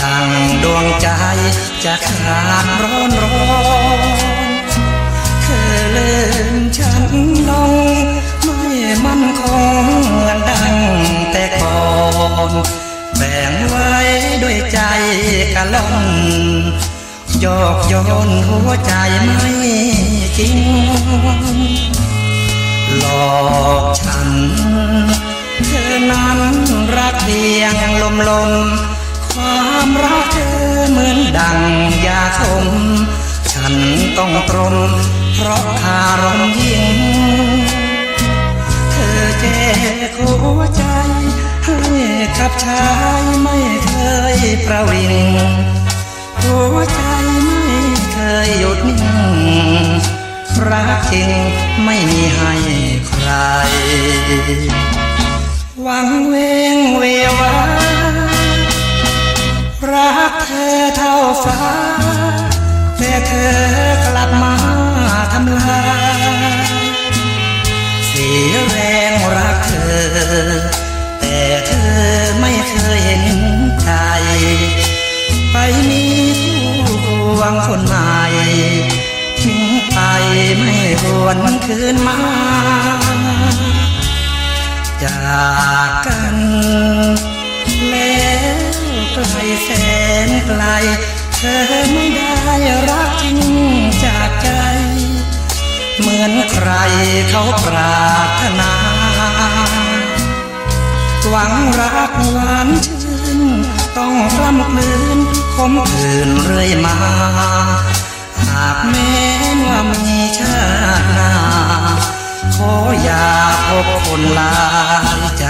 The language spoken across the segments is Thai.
ดังดวงใจจะขาดร้อนร้อนเธอเลื่อนฉันลงไม่มั่นคงเหมือนดังแต่ก่อนแบ่งไว้ด้วยใจกะล่อนโยกโยนหัวใจไม่จริง หลอกฉัน เธอนั้นรักเพียงลมลม ความรักเธอเหมือนดังยาคมฉันต้องตรมเพราะคารมยิ่ง เธอแจกหัวใจ ให้กับชายไม่เคยประวิง หัวใจไม่เคยหยุดนิ่ง รักจริงไม่มีให้ใคร หวังเวงเววา รักเธอเท่าฟ้า แต่เธอกลับมาทำลายเสียแรงรักเธอ แต่เธอไม่เคยเห็นใจ ไปมีผู้หวังคนใหม่ทิ้งไปไม่หวนคืนมาจากกันแล้ว ไกลแสนไกล เธอไม่ได้รักจริงจากใจ เหมือนใครเขาปรารถนา หวังรักหวานชื่น ต้องกล้ำกลืนคมคืนเรื่อยมา หากแม้ว่ามีชาติหน้าขออย่าพบคนลายใจ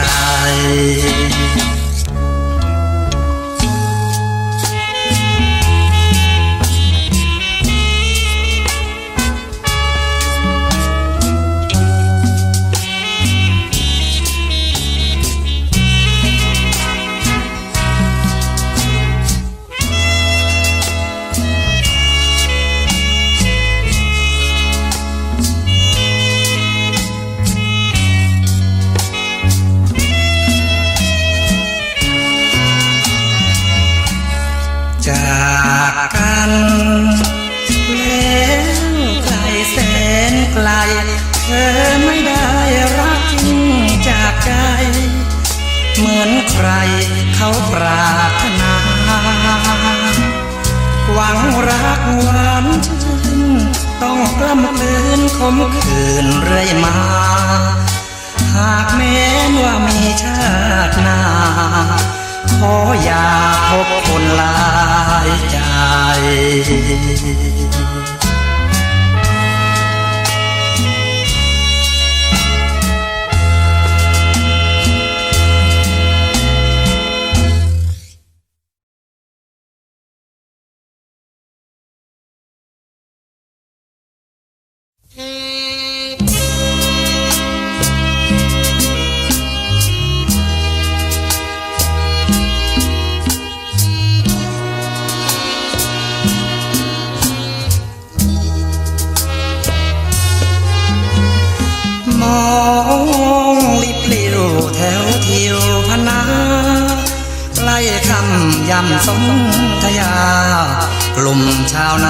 เขาปรารถนา หวังรักหวานชื่นต้องกล้ำกลืนคมคืนเรื่อยมา หากแม้นว่ามีชาติหน้า ขออย่าพบคนลายใจ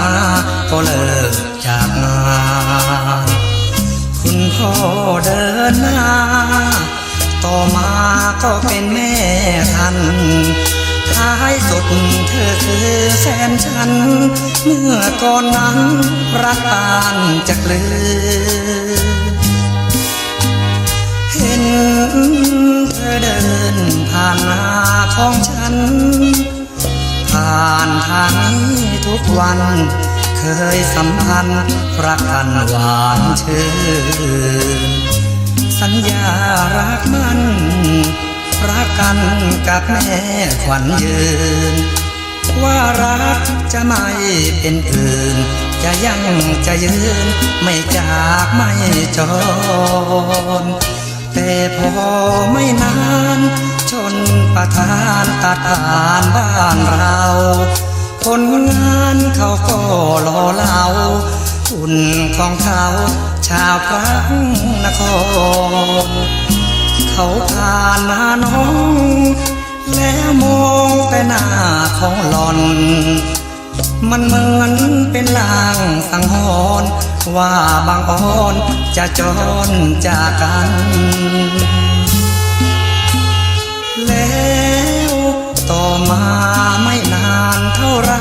ชาวนาก็เลิกจากงานคุณพ่อเดินหน้า ต่อมาก็เป็นแม่ทันท้ายสุดเธอคือแฟนฉัน เมื่อก่อนนั้นรักปานจะกลือ เห็นเธอเดินผ่านหน้าของฉัน ผ่านทางนี้ทุกวัน เคยสัมพันธ์รักกันหวานชื่น สัญญารักมันรักกันกับแม่ขวัญยืน ว่ารักจะไม่เป็นอื่น จะยังจะยืน ไม่จากไม่จรแต่พอไม่นาน นประทานตัดผ่านบ้านเรา คนงานเขาก็รอเราคุณของเขาชาวพระนคร เขาผ่านหน้าน้อง แล้วมองแต่หน้าของหลอน มันเหมือนเป็นลางสังหรณ์ว่าบางอ่อนจะจรจากกัน มาไม่นานเท่าไร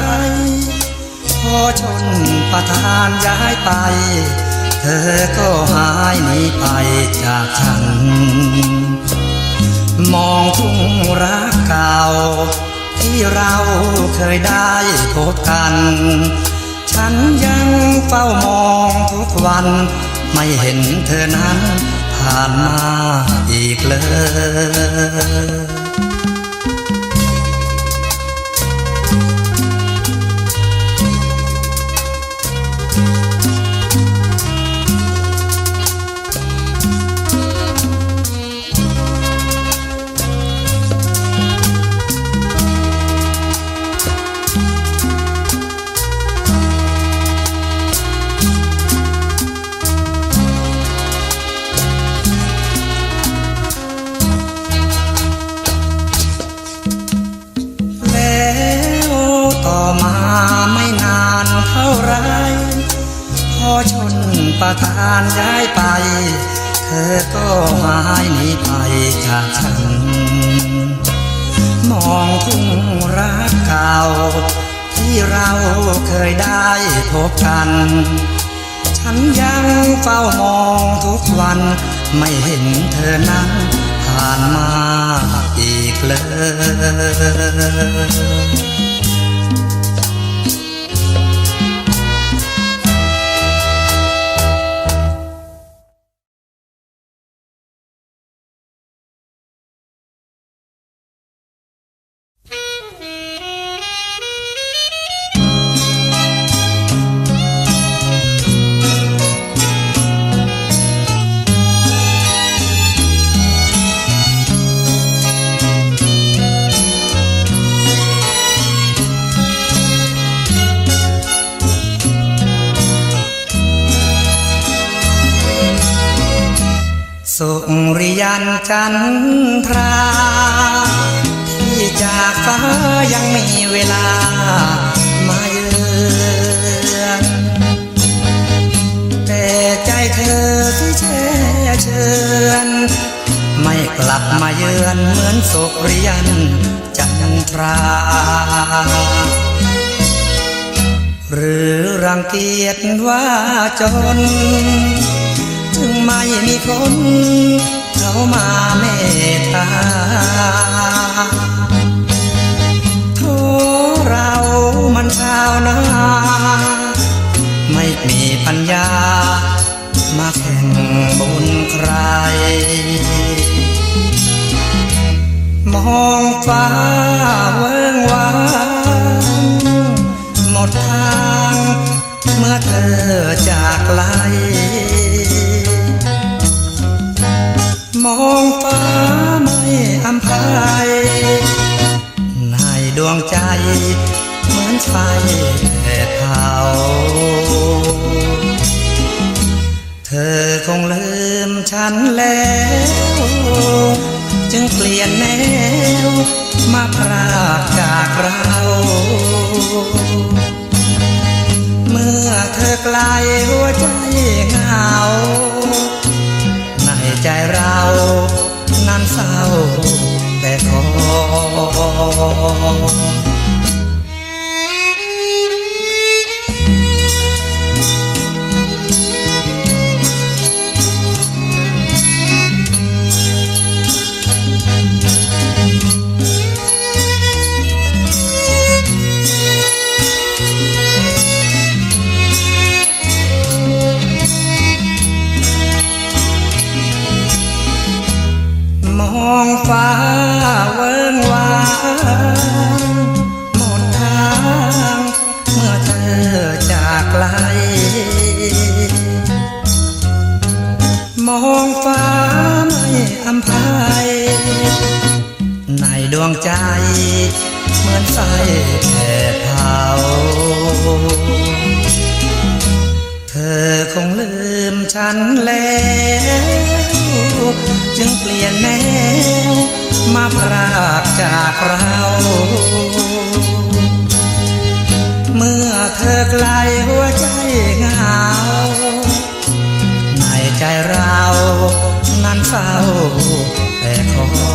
พอชนประทานย้ายไป เธอก็หายหนีไปจากฉัน มองทุ่งรักเก่า ที่เราเคยได้พบกัน ฉันยังเฝ้ามองทุกวัน ไม่เห็นเธอนั้นผ่านมาอีกเลยานย้ายไป เธอก็หายหนีไปจากฉัน มองทุ่งรักเก่า ที่เราเคยได้พบกัน ฉันยังเฝ้ามองทุกวัน ไม่เห็นเธอนั้นผ่านมาอีกเลยันจันทราที่จากฟ้ายังมีเวลามาเยือนแต่ใจเธอที่แช่เชือไม่กลับมาเยือนเหมือนสุริยันจันทราหรือรังเกียจว่าจนถึงไม่มีคน เขามาเมตตาโทเรามันชาวนาไม่มีปัญญา มาแข่งบุญใคร มองฟ้าเวิงวางหมดทาง เมื่อเธอจากไกล มองฟ้าไม่อำพายในดวงใจ เหมือนไฟแผดเผาเธอคงลืมฉันแล้ว จึงเปลี่ยนแนว มาพรากจากเรา เมื่อเธอไกลหัวใจเหงา ใจเรานั้นเศร้าแต่ขอ จึงเปลี่ยนแนว มาพรากจากเรา เมื่อเธอไกลหัวใจเหงา ในใจเรานั้นเฝ้าแต่ขอ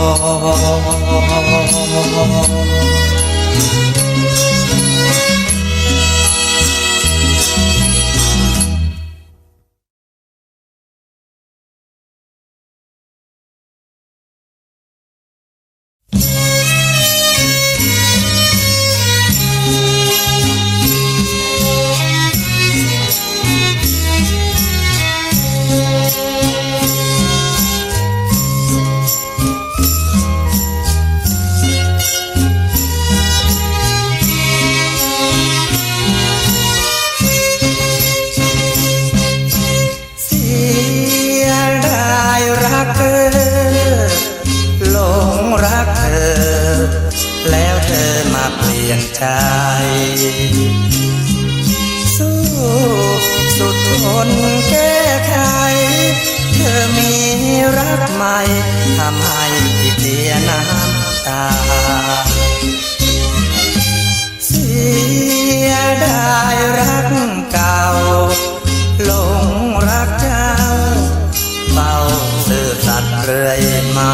มา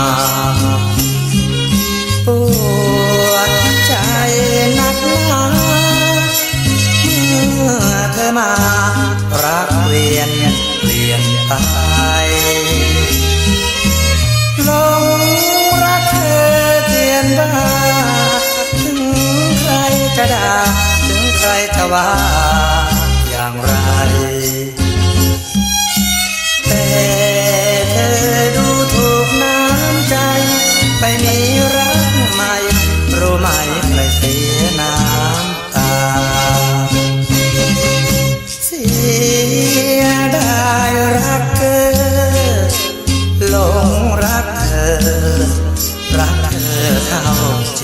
ปวดใจนักหนาเมื่อเธอมารักเปลี่ยนเปลี่ยนไปหลงรักเธอเทียนบ้าถึงใครจะด่าถึงใครจะว่า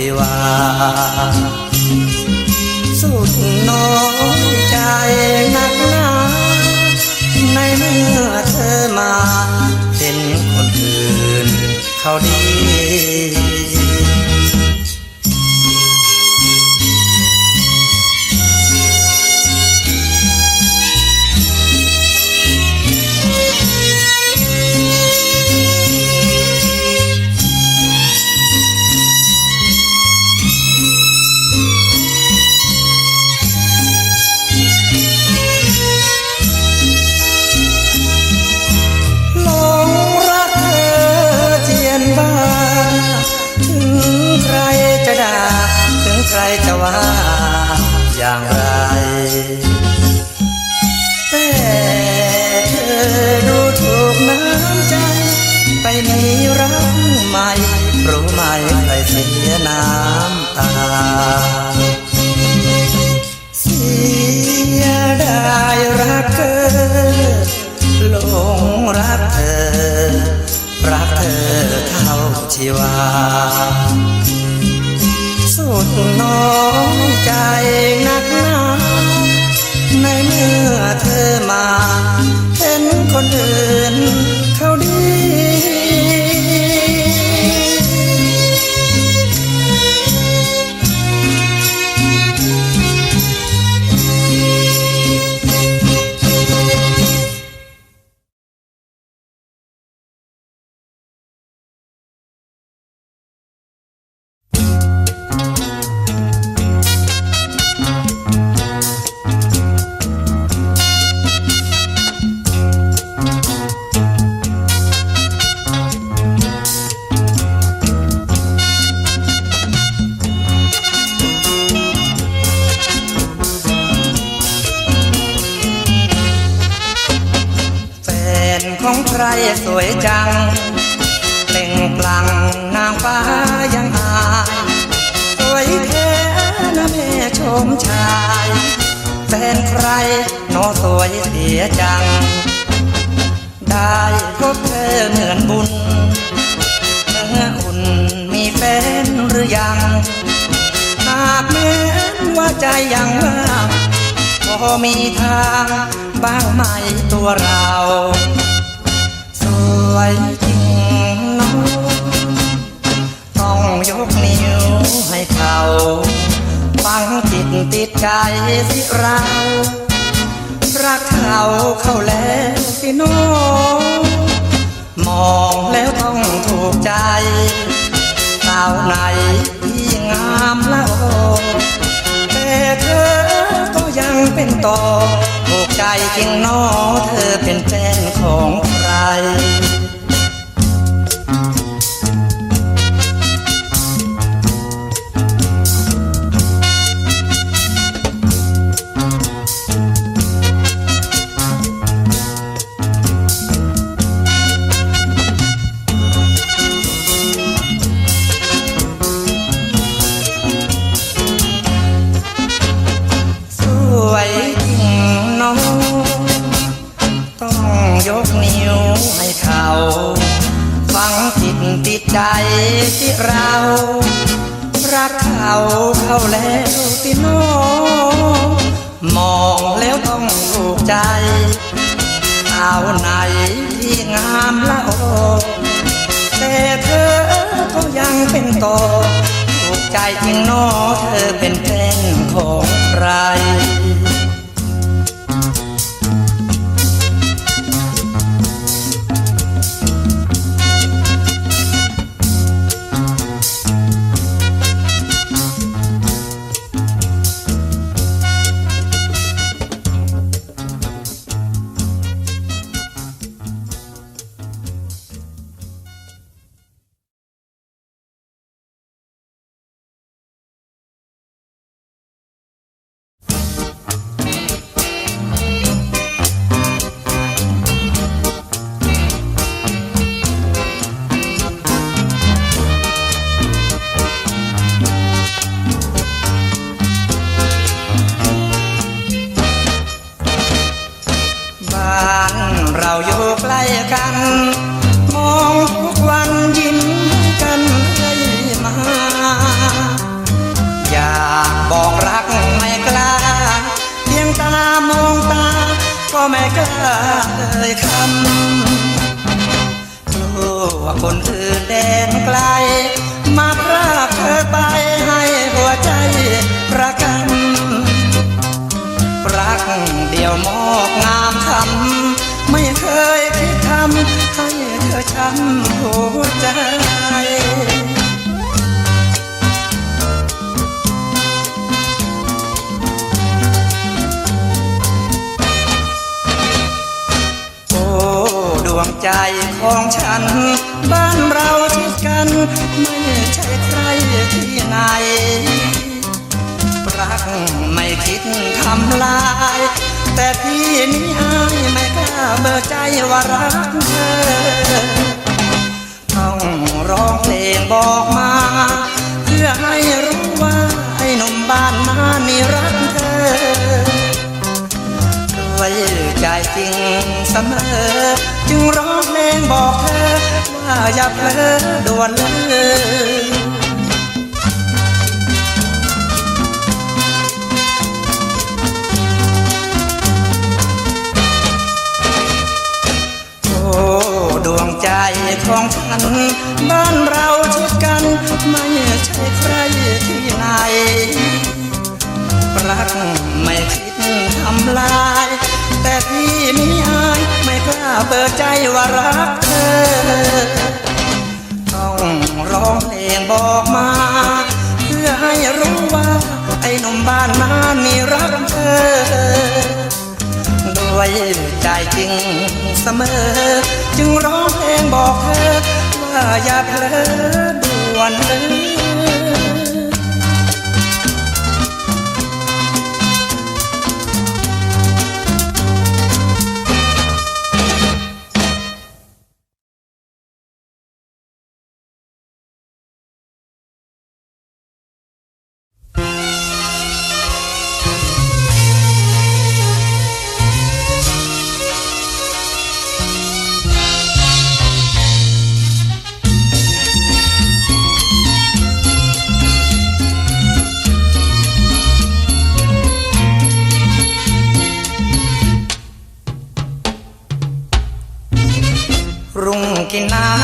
ชีวา สุดน้อยใจนักหนาในเมื่อเธอมา เห็นคนอื่นเขาดี วา สุดน้อยใจนักหนา ในเมื่อเธอมา เห็นคนอื่น ชายแฟนใครนอสวยเสียจัง ได้พบเธอเหมือนบุญเมื่ออุ่นมีแฟนหรือยัง หากแม้นว่าใจยังว่างขอมีทางบ้างไหมตัวเรา สวยจริงน้องต้องยกนิ้วให้เขา ฟังจิตติดใจสิเรารักเขาเข้าแล้วสิโน้องมองแล้วต้องถูกใจสาวไหนที่งามละโอแต่เธอก็ยังเป็นต่อถูกใจจริงนอเธอเป็นแฟนของใคร เข้าแล้วสิน้องมองแล้วต้องถูกใจสาวไหนที่งามละโอแต่เธอก็ยังเป็นตอถูกใจจริงเนอเธอเป็นแฟนของใคร เดียวมอกงามคำไม่เคยคิดทำให้เธอช้ำหัวใจโอ้ดวงใจของฉัน บ้านเราชิดกัน ไม่ใช่ใครที่ไหน รักไม่คิดทำลาย แต่พี่นี้อายไม่กล้าเบิกใจว่ารักเธอต้องร้องเพลงบอกมา เพื่อให้รู้ว่าไอ้หนุ่มบ้านนานี่รักเธอด้วยใจจริงเสมอ จึงร้องเพลงบอกเธอ ว่าอย่าเพลอด่วนเลย ของฉัน บ้านเราชิดกัน ไม่ใช่ใครที่ไหน รักไม่คิดทำลาย แต่พี่นี้อายไม่กล้าเปิดใจว่ารักเธอ ต้องร้องเพลงบอกมา เพื่อให้รู้ว่า ไอ้หนุ่มบ้านนานี่รักเธอด้วยใจจริงเสมอ จึงร้อง บอกเธอว่าอย่าเพลอด่วนเลยา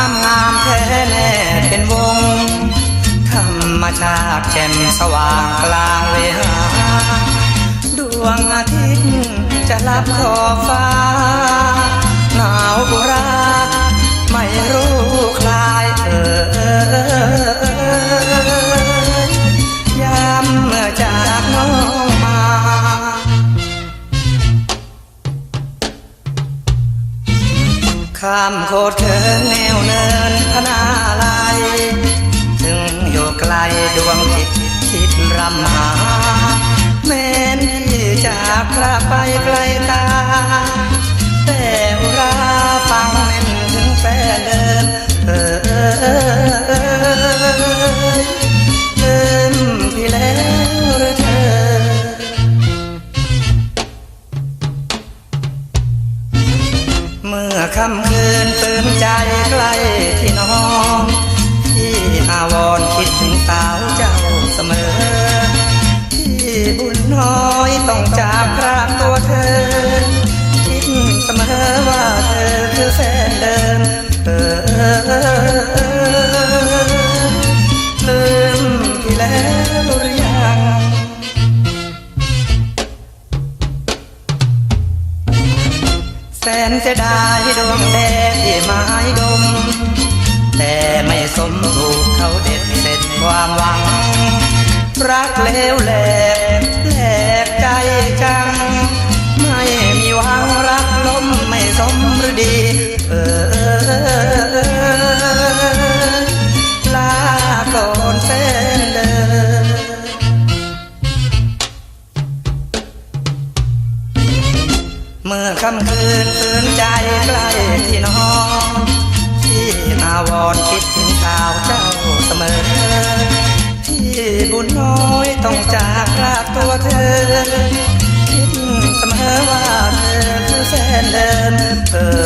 มงามแท้แน่เป็นวง ธรรมชาติแจ่มสว่างกลางเวหา ดวงอาทิตย์จะลับขอบฟ้า หนาวบุรา ไม่รู้คลายเออามโคตรเถินแนวเนินพนาลายถึงอยู่ไกลดวงจิตคิดรำหาแม้นที่จากพระไปไกลตา แต่อุราฟังเน้นถึงแฟนเดินเออลืมพี่แล้วหรือเธอเมื่อค่ำคืน ใจใกล้ที่น้องที่อาวร์คิดถึงสาวเจ้าเสมอที่บุญน้อยต้องจากพรากตัวเธอ คิดเสมอว่าเธอคือแฟนเดิมเออเออเออเออ แสนเสียดายดวงแดงที่ไม้ดม แต่ไม่สมถูกเขาเด็ดเสร็จความหวัง รักเลวแหลกแหลกใจจัง ไม่มีหวังรักล้มไม่สมหรือดี เออเออเออเออลาก่อนแฟนเดินเมื่อค่ำคืน นใจใกล้ที่นอนที่อาวอนคิดถึงสาวเจ้าเสมอที่บุญน้อยต้องจากลาตัวเธอ คิดเสมอว่าเธอคือแฟนเดิมเธอ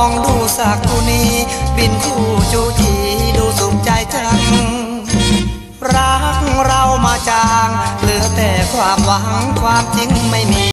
องดูสักกุนีบินคู่จูจีดูสุขใจจัง รักเรามาจาง เหลือแต่ความหวังความจริงไม่มี